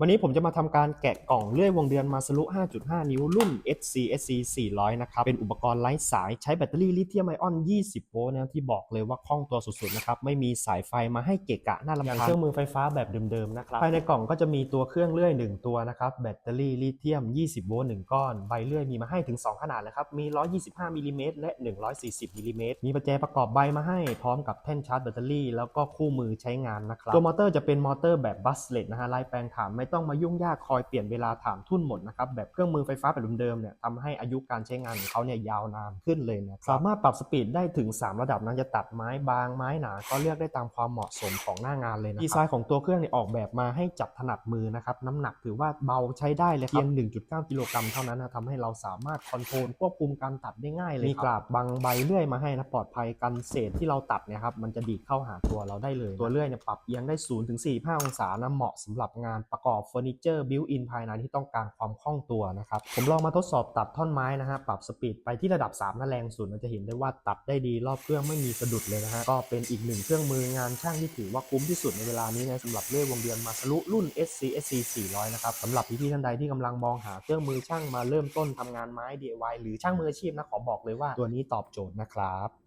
วันนี้ผมจะมาทำการแกะกล่องเลื่อยวงเดือนมาสรุ5.5 นิ้วรุ่น SCSC 400 นะครับ เป็นอุปกรณ์ไร้สายใช้แบตเตอรี่ลิเธียมไอออน 20 โวลต์นะที่บอกเลยว่าคล่องตัวสุดๆ นะครับ ไม่มีสายไฟมาให้เกะกะหน้าลำคาญเครื่องมือไฟฟ้าแบบเดิมๆ นะครับ ภายในกล่องก็จะมีตัวเครื่องเลื่อย 1 ตัวนะครับ แบตเตอรี่ลิเธียม 20 โวลต์ 1 ก้อน ใบเลื่อยมีมาให้ถึง 2 ขนาดนะครับ มี 125มิลลิเมตรและ 140มิลลิเมตร มีประแจประกอบใบมาให้พร้อมกับแท่นชาร์จแบตเตอรี่แล้วก็คู่มือใช้งานนะครับ ตัวมอเตอร์จะเป็นมอเตอร์แบบบัสเลตนะฮะไล่แปลงถ่านไม่ต้องมายุ่งยากคอยเปลี่ยนเวลาถานทุ่นหมดนะครับแบบเครื่องมือไฟฟ้าแบบเดิมๆเนี่ยทำให้อายุการใช้งานของเขาเนี่ยยาวนานขึ้นเลยนะครับสามารถปรับสปีดได้ถึง 3 ระดับนะจะตัดไม้บางไม้หนา ก็เลือกได้ตามความเหมาะสมของหน้างานเลยนะครับดีไซน์ของตัวเครื่องเนี่ยออกแบบมาให้จับถนัดมือนะครับน้ำหนักถือว่าเบาใช้ได้เลยเพียง 1.9 กิโลกรัมเท่านั้นนะทำให้เราสามารถคอนโทรลควบคุมการตัดได้ง่ายเลยมีกราบบางใบเลื่อยมาให้นะปลอดภัยกันเศษที่เราตัดเนี่ยครับมันจะดีดเข้าหาตัวเราได้เลย ตัวเลื่อยเนี่ยปรับเอียงได้0-45องศานะเหมาะสำหรับงานประกอบอบเฟอร์นิเจอร์บิวอินภายในที่ต้องการความคล่องตัวนะครับ ผมลองมาทดสอบตัดท่อนไม้นะฮะปรับสปีดไปที่ระดับ3นั่นแรงสุดเราจะเห็นได้ว่าตัดได้ดีรอบเครื่องไม่มีสะดุดเลยนะฮะก็เป็นอีกหนึ่งเครื่องมืองานช่างที่ถือว่าคุ้มที่สุดในเวลานี้นะสำหรับเล่วงเดือนมาสรุรุ่น SCSC 400 นะครับสำหรับพี่ๆท่านใดที่กำลังมองหาเครื่องมือช่างมาเริ่มต้นทำงานไม้ DIY หรือช่างมืออาชีพนะขอบอกเลยว่าตัวนี้ตอบโจทย์นะครับ